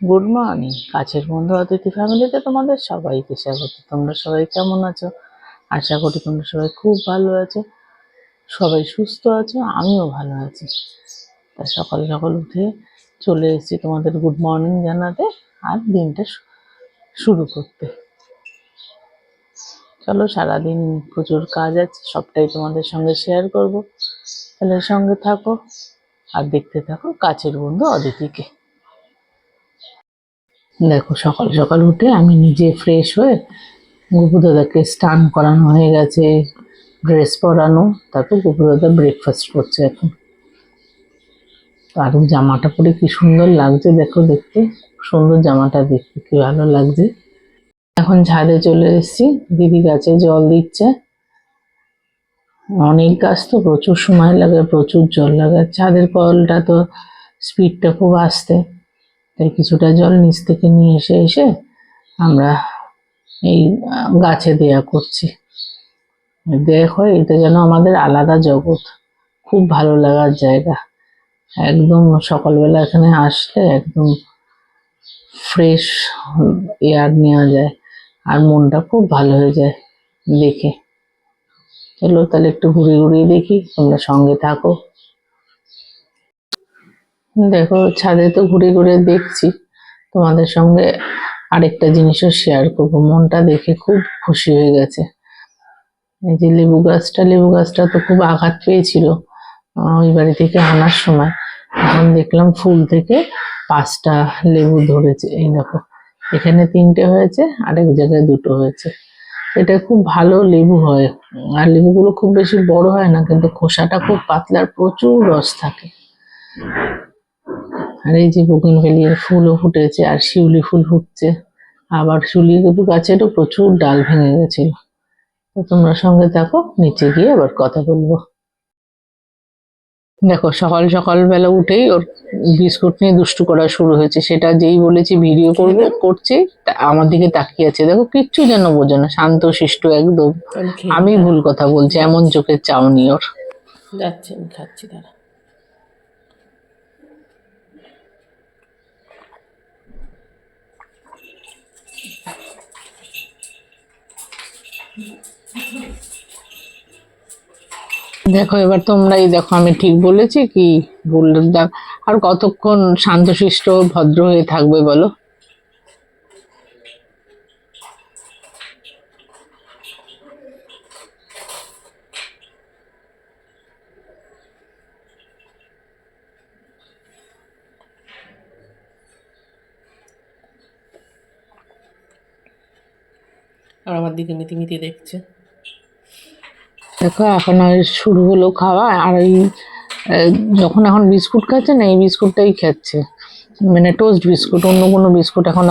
Good morning কাছের বন্ধু অতিথি ফ্যামিলিতে তোমাদের সবাইকে স্বাগত। তোমরা সবাই কেমন আছো? আশা করি তোমরা সবাই খুব ভালো আছো। সবাই সুস্থ আছো, আমিও ভালো আছি। তা সকাল সকাল উঠে চলে এসেছি তোমাদের গুড মর্নিং জানাতে আর দিনটা শুরু করতে। চলো সারাদিন প্রচুর কাজ আছে, সবটাই তোমাদের সঙ্গে শেয়ার করব। তাহলে সঙ্গে থাকো আর দেখতে থাকো কাছের বন্ধু অদিতিকে। দেখো সকাল সকাল উঠে আমি নিজে ফ্রেশ হয়ে গুপু দাদাকে স্নান করানো হয়ে গেছে ড্রেস পরানো, তারপর গুপু দাদা ব্রেকফাস্ট করছে এখন। আর জামাটা পরে কি সুন্দর লাগছে দেখো দেখতে সুন্দর জামাটা দেখতে, কি ভালো লাগছে। এখন ছাদে চলে এসেছি। দিদি গাছে জল দিচ্ছে। অনেক গাছ তো প্রচুর সময় লাগে, প্রচুর জল লাগে। ছাদের কলটা তো স্পিডটা খুব আসতে, তাই কিছুটা জল নিচ থেকে নিয়ে এসে এসে আমরা এই গাছে দেয়া করছি। দেখো, এটা যেন আমাদের আলাদা জগৎ। খুব ভালো লাগার জায়গা। একদম সকালবেলা এখানে আসলে একদম ফ্রেশ এয়ার নেওয়া যায়। আর মনটা খুব ভালো হয়ে যায় দেখে। চলো তাহলে একটু ঘুরে ঘুরিয়ে দেখি, তোমরা সঙ্গে থাকো। দেখো, ছাদে তো ঘুরে ঘুরে দেখছি। তোমাদের সঙ্গে আরেকটা জিনিসও শেয়ার করব। মনটা দেখে খুব খুশি হয়ে গেছে। এই যে লেবু গাছটা লেবু গাছটা তো খুব আঘাত পেয়েছিল ওই বাড়ি থেকে আনার সময়। এখন দেখলাম ফুল থেকে পাঁচটা লেবু ধরেছে, এই দেখো। এখানে তিনটে হয়েছে, আরেক জায়গায় দুটো হয়েছে। এটা খুব ভালো লেবু হয়, আর লেবুগুলো খুব বেশি বড় হয় না, কিন্তু খোসাটা খুব পাতলার প্রচুর রস থাকে। আর এই যে বগুনভেলিয়ার ফুলও ফুটেছে, আর শিউলি ফুল ফুটছে। আবার শিউলি লেবু গাছেরও প্রচুর ডাল ভেঙে গেছিল। তো তোমরা সঙ্গে থাকো, নিচে গিয়ে আবার কথা বলব। দেখো সকাল সকাল বেলা উঠেই ওর বিস্কুট নিয়ে দুষ্টু করা শুরু হয়েছে। সেটা যেই বলেছি ভিডিও করবে করছে আমার দিকে তাকিয়ে আছে। দেখো কিচ্ছু যেন বোঝে না শান্ত শিষ্ট একদম। আমি ভুল কথা বলছি এমন চোখের চাউনি ওর। যাচ্ছে আমি খাচ্ছি দাঁড়া। দেখো, এবার তোমরাই দেখো, আমি ঠিক বলেছি কি ভুল? দেখ, আর কতক্ষণ শান্তশিষ্ট ভদ্র হয়ে থাকবে বলো? আর আমার দিকে মিটিমিটি দেখছে। দেখো এখন শুরু হলো খাওয়া আর আহ, যখন এখন বিস্কুট খাচ্ছে না এই বিস্কুটটাই খাচ্ছে। মানে টোস্ট বিস্কুট অন্য কোনো বিস্কুট এখন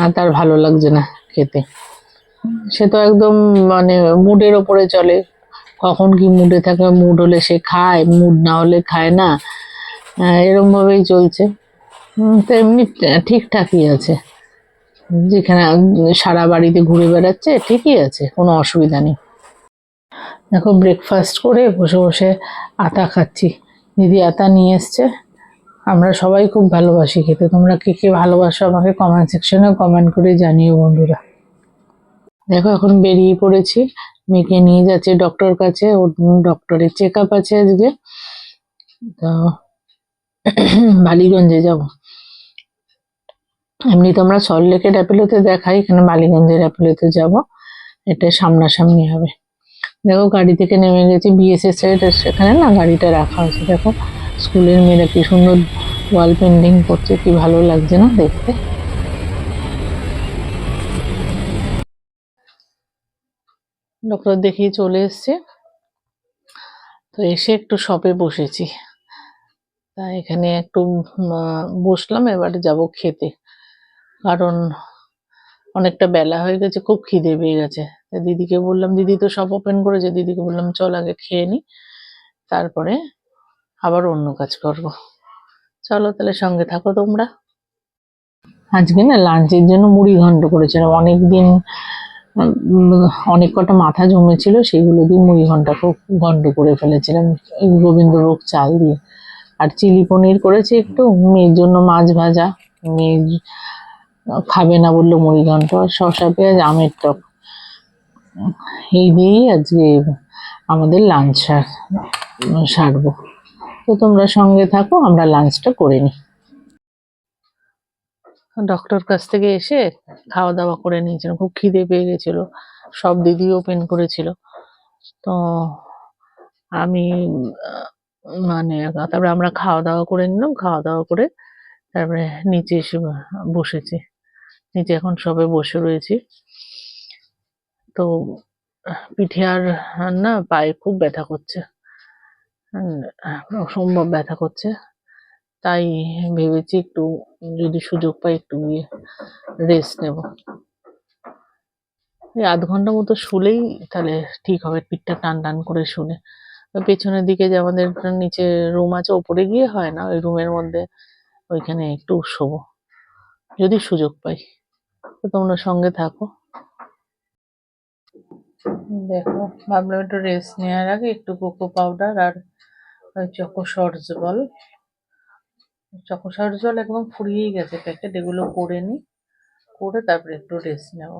আর তার ভালো লাগছে না খেতে। সে তো একদম মানে মুডের ওপরে চলে। কখন কি মুডে থাকে মুড হলে সে খায় মুড না হলে খায় না। এরমভাবেই চলছে। তো এমনি ঠিকঠাকই আছে। যেখানে সারা বাড়িতে ঘুরে বেড়াচ্ছে ঠিকই আছে কোনো অসুবিধা নেই। দেখো ব্রেকফাস্ট করে বসে বসে আতা খাচ্ছি। দিদি আতা নিয়ে এসছে। আমরা সবাই খুব ভালোবাসি খেতে। তোমরা কে কে ভালোবাসো আমাকে কমেন্ট সেকশনে কমেন্ট করে জানিও বন্ধুরা। দেখো, এখন বেরিয়ে পড়েছি। মেয়েকে নিয়ে যাচ্ছে ডক্টর কাছে। ওর ডক্টরের চেক আপ আছে আজকে। তো বালিগঞ্জে যাব। এমনি তো আমরা সল্টলেকের অ্যাপেলোতে দেখাই। এখানে বালিগঞ্জের অ্যাপেলোতে যাব। এটা সামনাসামনি হবে। দেখো গাড়ি থেকে নেমে গেছি বিএসএস সেখানে না গাড়িটা রাখা আছে দেখো। স্কুলের মেয়েরা কি সুন্দর ওয়াল পেন্টিং করছে, কি ভালো লাগছে না দেখতে। ডক্টর দেখিয়ে চলে এসছে। তো এসে একটু শপে বসেছি। তা এখানে একটু বসলাম, এবারে যাব খেতে। কারণ অনেকটা বেলা হয়ে গেছে, খুব খিদে পেয়ে গেছে। দিদিকে বললাম, দিদি তো সব ওপেন করেছে। দিদিকে বললাম, চল আগে খেয়ে নি, তারপরে আবার অন্য কাজ করব। চলো তাহলে সঙ্গে থাকো তোমরা। আজকে না লাঞ্চের জন্য মুড়ি ঘন্ট করেছিলাম অনেকদিন অনেক কটা মাথা জমেছিল, সেগুলো দিয়ে মুড়ি ঘণ্টা খুব গন্ড করে ফেলেছিলাম গোবিন্দভোগ চাল দিয়ে। আর চিলি পনির করেছি একটু, মেয়ের জন্য মাছ ভাজা মেয়ে খাবে না বলল মুড়ি ঘন্ট শসা, পেঁয়াজ, আমের টক। এই দিয়েই আজকে আমাদের লাঞ্চ সারবো। তো তোমরা সঙ্গে থাকো, আমরা লাঞ্চটা করে নিই। ডক্টর কাছ থেকে এসে খাওয়া দাওয়া করে নিয়েছিলাম। খুব খিদে পেয়ে গেছিল। সব দিদি ওপেন করেছিল। তো আমি মানে তারপরে আমরা খাওয়া দাওয়া করে নিলাম। খাওয়া দাওয়া করে তারপরে নিচে এসে বসেছি। নিচে এখন সবে বসে রয়েছি। তো পিঠে আর না পায়ে খুব ব্যথা করছে। অসম্ভব ব্যথা করছে। তাই ভেবেছি একটু, যদি সুযোগ পাই একটু গিয়ে রেস্ট নেব। এই আধ ঘণ্টা মতো শুলেই তাহলে ঠিক হবে, পিঠটা টান টান করে শুনে পেছনের দিকে যে আমাদের নিচে রুম আছে, ওপরে গিয়ে হয় না? ওই রুমের মধ্যে ওইখানে একটু শোবো। যদি সুযোগ পাই। তো তোমরা সঙ্গে থাকো। দেখো, ভাবলাম একটু রেস্ট নেওয়ার আগে একটু কোকো পাউডার আর choco shorts ball choco shorts জল একদম ফুরিয়েই গেছে প্যাকেট এগুলো করে নি। করে তারপরে একটু রেস্ট নেব।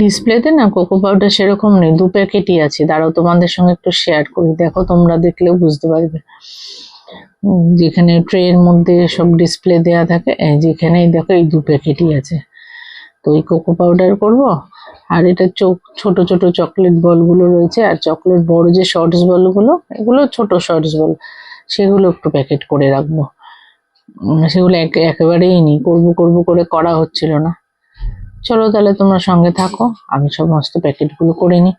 ডিসপ্লেতে না কোকো পাউডার সেরকম নেই, দু প্যাকেটই আছে। দাঁড়াও, তোমাদের সঙ্গে একটু শেয়ার করি। দেখো, তোমরা দেখলেও বুঝতে পারবে। যেখানে ট্রের মধ্যে সব ডিসপ্লে দেয়া থাকে, এই যেখানেই দেখো এই দু প্যাকেটই আছে। তো ওই কোকো পাউডার করব, আর এটা চোখ, ছোট ছোট চকলেট বলগুলো রয়েছে, আর চকলেট বড় যে শর্টস বলগুলো এগুলো ছোট শর্টস বল সেগুলো একটু প্যাকেট করে রাখব। সেগুলো একে, একেবারেই নি করব করব করে করা হচ্ছিল না। চলো তাহলে তোমরা সঙ্গে থাকো, আমি সমস্ত প্যাকেটগুলো করে নিই।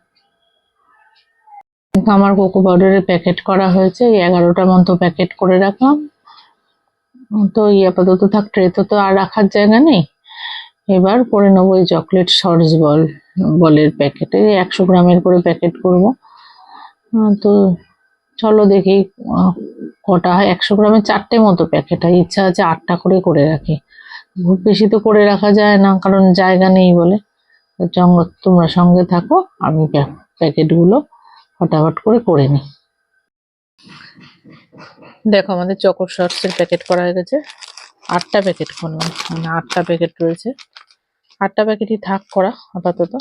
আমার কোকো পাউডারের প্যাকেট করা হয়েছে, এই এগারোটা মতো প্যাকেট করে রাখলাম। তো এই আপাতত থাক ট্রেতে তো আর রাখার জায়গা নেই। এবার করে নেব এই চকলেট শর্টস বল বলের প্যাকেটে একশো গ্রামের করে প্যাকেট করব। তো চলো দেখি কটা হয়। একশো গ্রামের চারটে মতো প্যাকেট হয়। ইচ্ছা আছে আটটা করে করে রাখি। খুব বেশি তো করে রাখা যায় না, কারণ জায়গা নেই বলে। চঙ্গ- তোমরা সঙ্গে থাকো, আমি প্যা- প্যাকেটগুলো ফটাফট করে করে নিই দেখো আমাদের চকর শর্টসের প্যাকেট করা হয়ে গেছে। আটটা প্যাকেট করলাম মানে আটটা প্যাকেট রয়েছে। আটটা প্যাকেটই থাক করা, আপাতত।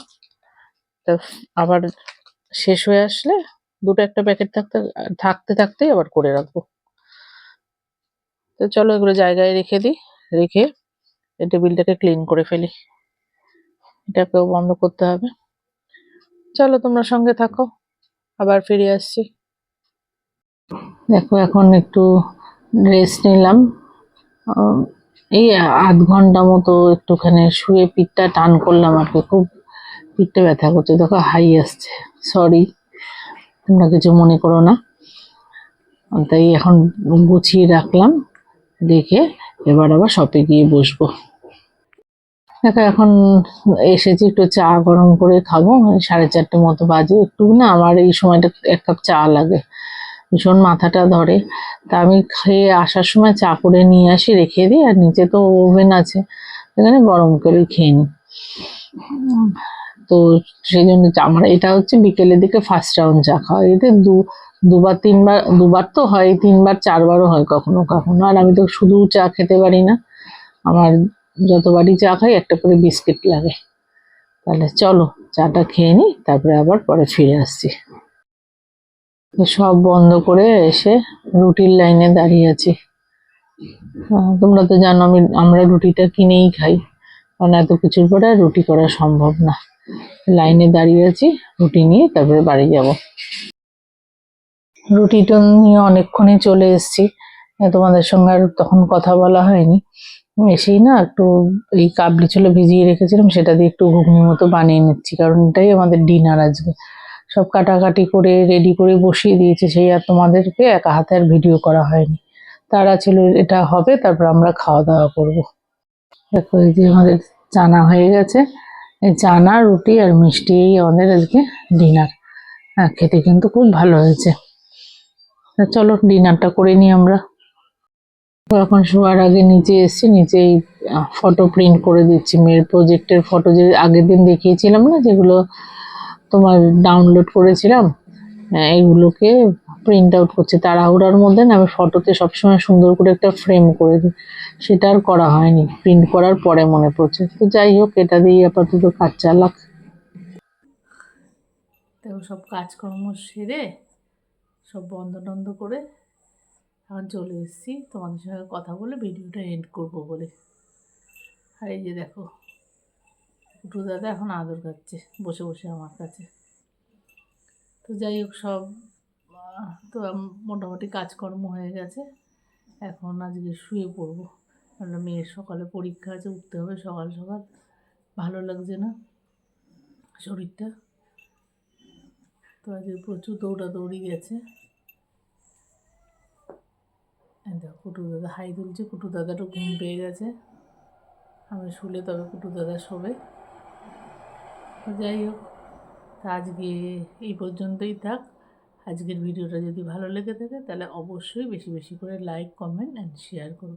তো আবার শেষ হয়ে আসলে দুটো একটা প্যাকেট থাকতে থাকতে থাকতেই আবার করে রাখব। তো চলো এগুলো জায়গায় রেখে দিই, রেখে এই টেবিলটাকে ক্লিন করে ফেলি। এটাকেও বন্ধ করতে হবে। চলো তোমরা সঙ্গে থাকো। আবার ফিরে আসছি। দেখো, এখন একটু রেস্ট নিলাম। এই আধ ঘণ্টা মতো একটুখানি শুয়ে পিঠটা টান করলাম আর কি। খুব পিঠটা ব্যথা করছে। দেখো, হাই আসছে। সরি তোমরা কিছু মনে করো না। তাই এখন গুছিয়ে রাখলাম। রেখে এবার আবার শপে গিয়ে বসবো। দেখো, এখন এসেছি একটু চা গরম করে খাব সাড়ে চারটে মতো বাজে। একটু না আমার এই সময়টা এক কাপ চা লাগে, ভীষণ মাথাটা ধরে। তা আমি খেয়ে আসার সময় চা করে নিয়ে আসি, রেখে দিই, আর নিচে তো ওভেন আছে, সেখানে গরম করে খেয়ে নিই। তো সেই জন্য আমার এটা হচ্ছে বিকেলের দিকে ফার্স্ট রাউন্ড চা খাওয়া। এতে দু, দুবার তিনবার, দুবার তো হয়, তিনবার, চারবারও হয় কখনো কখনো। আর আমি তো শুধু চা খেতে পারি না, আমার যতবারই চা খাই, একটা করে বিস্কিট লাগে। তাহলে চলো, চাটা খেয়ে নিই, তারপরে আবার পরে ফিরে আসছি। সব বন্ধ করে এসে রুটির লাইনে দাঁড়িয়ে আছি। তোমরা তো জানো আমি, আমরা রুটিটা কিনেই খাই। কারণ এত কিছুর পরে আর রুটি করা সম্ভব না। লাইনে দাঁড়িয়ে আছি, রুটি নিয়ে তারপরে বাড়ি যাব। রুটিটা নিয়ে অনেকক্ষণই চলে এসেছি। তোমাদের সঙ্গে আর তখন কথা বলা হয়নি। এসেই না একটু এই কাবলি ছোলা ভিজিয়ে রেখেছিলাম, সেটা দিয়ে একটু ঘুগনি মতো বানিয়ে নিচ্ছি, কারণ এটাই আমাদের ডিনার আজকে। সব কাটাকাটি করে রেডি করে বসিয়ে দিয়েছি, সেই আর তোমাদেরকে একা হাতে আর ভিডিও করা হয়নি। তারা ছিল, এটা হবে, তারপর আমরা খাওয়া দাওয়া করব। দেখো, এই যে আমাদের চানা হয়ে গেছে। এই চানা, রুটি আর মিষ্টি এই আমাদের আজকে ডিনার হ্যাঁ খেতে কিন্তু খুব ভালো হয়েছে। চলো ডিনারটা করে নিই আমরা। এখন শোয়ার আগে নিচে এসেছি নিচেই ফটো প্রিন্ট করে দিচ্ছি মেয়ের প্রজেক্টের ফটো যে আগের দিন দেখিয়েছিলাম না যেগুলো তোমার ডাউনলোড করেছিলাম আহ, এইগুলোকে প্রিন্ট আউট করছি। তাড়াহুড়ার মধ্যে না আমি ফটোতে সবসময় সুন্দর করে একটা ফ্রেম করে দিই। সেটা আর করা হয়নি। প্রিন্ট করার পরে মনে পড়ছে। তো যাই হোক এটা দিয়ে আপাতত কাজ চালাক। তো সব কাজকর্ম সেরে সব বন্ধ টন্ধ করে এখন চলে এসেছি। তোমাদের সঙ্গে কথা বলে ভিডিওটা এন্ড করব বলে। আর এই যে দেখো টুটু দাদা এখন আদর খাচ্ছে, বসে বসে আমার কাছে। তো যাই হোক, সব, তো মোটামুটি কাজকর্ম হয়ে গেছে। এখন আজকে শুয়ে পড়ব। কারণ মেয়ের সকালে পরীক্ষা আছে, উঠতে হবে সকাল সকাল। ভালো লাগছে না শরীরটা। তো আজকে প্রচুর দৌড়াদৌড়ি গেছে। দেখো কুটু দাদা, হাই তুলছে, কুটু দাদাটা ঘুম পেয়ে গেছে। আমি শুলে তবে কুটু দাদা শোবে। যাই হোক আজকে এই পর্যন্তই থাক। আজকের ভিডিওটা যদি ভালো লেগে থাকে, তাহলে অবশ্যই বেশি বেশি করে লাইক কমেন্ট অ্যান্ড শেয়ার করো।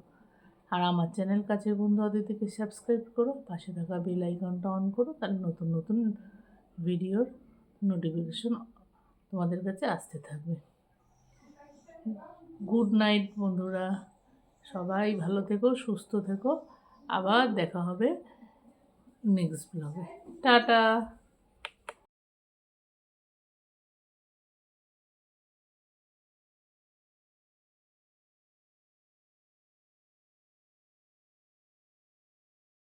আর আমার চ্যানেল কাছের বন্ধু থেকে সাবস্ক্রাইব করো, পাশে থাকা বেল আইকনটা অন করো, তাহলে নতুন নতুন ভিডিওর নোটিফিকেশন তোমাদের কাছে আসতে থাকবে। গুড নাইট বন্ধুরা। সবাই ভালো থেকো সুস্থ থেকো। আবার দেখা হবে নেক্সট ব্লগে টাটা।